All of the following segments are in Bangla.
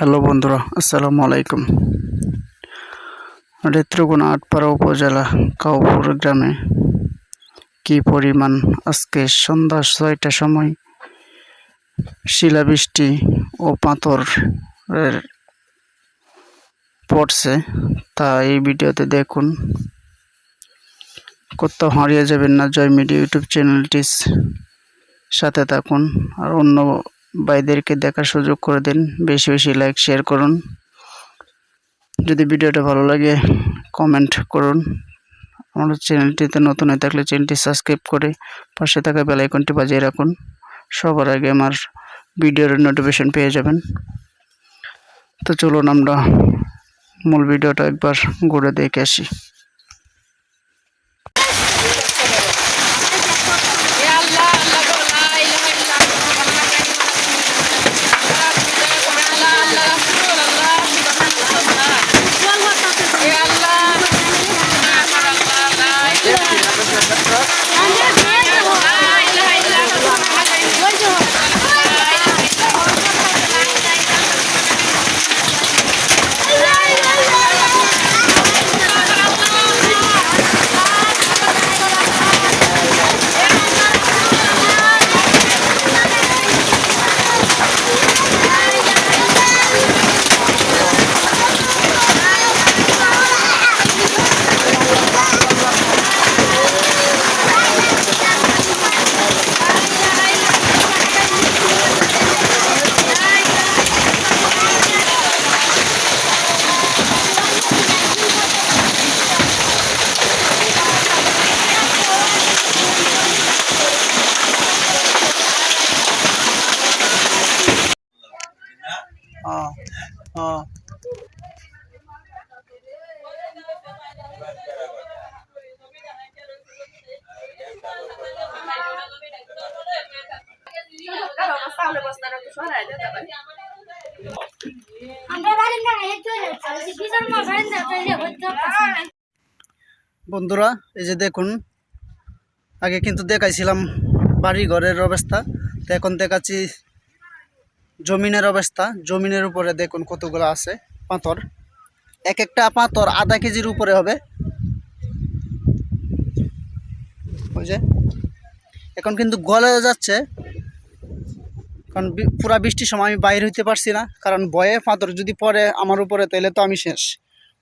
হ্যালো বন্ধুরা, আসসালামু আলাইকুম। নেত্রকোনা আটপাড়া উপজেলা কাউপুর গ্রামে কি পরিমাণ আজকে সন্ধ্যা ছয়টার সময় শিলাবৃষ্টি ও পাথরের পড়ছে, তা এই ভিডিওতে দেখুন। কোথাও হারিয়ে যাবেন না, জয় মিডিয়া ইউটিউব চ্যানেলটির সাথে থাকুন। আর অন্য ভাইদেরকে দেখার সুযোগ করে দিন। বেশি বেশি লাইক শেয়ার করুন। যদি ভিডিওটা ভালো লাগে কমেন্ট করুন। আমার চ্যানেলটিতে নতুন হয়ে থাকলে চ্যানেলটি সাবস্ক্রাইব করে পাশে থাকা বেল আইকনটি বাজিয়ে রাখুন। সবার আগে আমার ভিডিওর নোটিফিকেশন পেয়ে যাবেন। তো চলুন আমরা মূল ভিডিওটা একবার ঘুরে দেখে আসি। That's right. বন্ধুরা এই যে দেখুন আগে কিন্তু দেখাইছিলাম বাড়ি ঘরের অবস্থা তো এখন দেখাচ্ছি জমিনের অবস্থা, জমিনের উপরে দেখুন কতগুলো আছে, পাথর। এক একটা পাথর আধা কেজির উপরে হবে। ওই যে, এখন কিন্তু গলে যাচ্ছে। কারণ পুরা বৃষ্টির সময় আমি বাইর হইতে পারছি না, কারণ বয়ে পাথর যদি পড়ে আমার উপরে তাহলে তো আমি শেষ।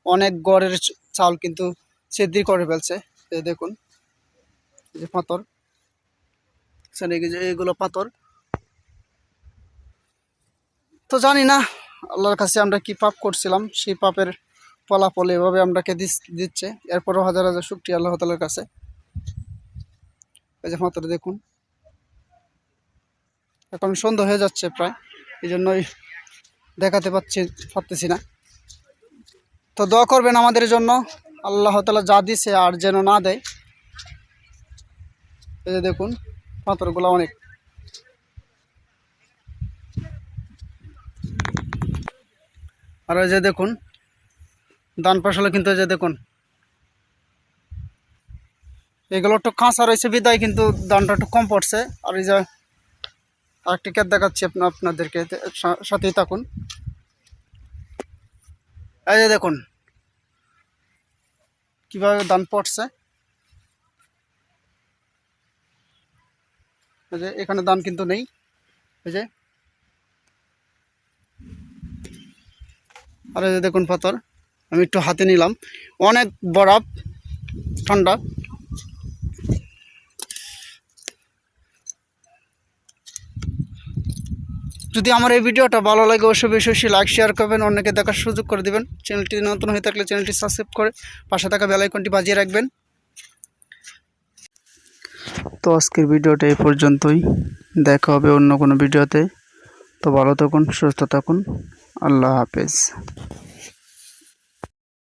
অনেক গড়ের চাউল কিন্তু সেদ্ধি করে ফেলছে। দেখুন যে পাথর। এগুলো পাথর। তো জানি না, আল্লাহর কাছে আমরা কি পাপ করছিলাম, সেই পাপের ফলাফল এভাবে আমরাকে দিচ্ছে। এরপরও হাজার হাজার শুক্রিয়া আল্লাহ তালার কাছে। এই যে পাথর দেখুন। এখন সন্ধ্যা হয়ে যাচ্ছে প্রায় এই জন্যই দেখাতে পাচ্ছি, পারতেছি না। তো দোয়া করবেন আমাদের জন্য, আল্লাহ তালা যা দিছে আর যেন না দেয়। এই যে দেখুন, পাথরগুলো অনেক। আর ওই যে দেখুন দান ফসলে কিন্তু এই যে দেখুন। এগুলো একটু কাঁচা রয়েছে, বিদায় কিন্তু দানটা একটু কম পড়ছে। আর এই যে আরেকটি ক্যাট দেখাচ্ছি আপনা আপনাদেরকে সাথেই থাকুন। এই যে দেখুন, কীভাবে দান পড়ছে। এই যে এখানে দান কিন্তু নেই। এই যে আর এই যে দেখুন পাথর, আমি একটু হাতে নিলাম। অনেক বরফ, ঠান্ডা। যদি আমার এই ভিডিওটা ভালো লাগে, অবশ্যই বেশি বেশি লাইক শেয়ার করবেন, অন্যকে দেখার সুযোগ করে দেবেন। চ্যানেলটি নতুন হয়ে থাকলে চ্যানেলটি সাবস্ক্রাইব করে পাশে থাকা বেল আইকনটি বাজিয়ে রাখবেন। তো আজকের ভিডিওটা এই পর্যন্তই। দেখা হবে অন্য কোনো ভিডিওতে। তো ভালো থাকুন, সুস্থ থাকুন। আল্লাহ হাফেজ।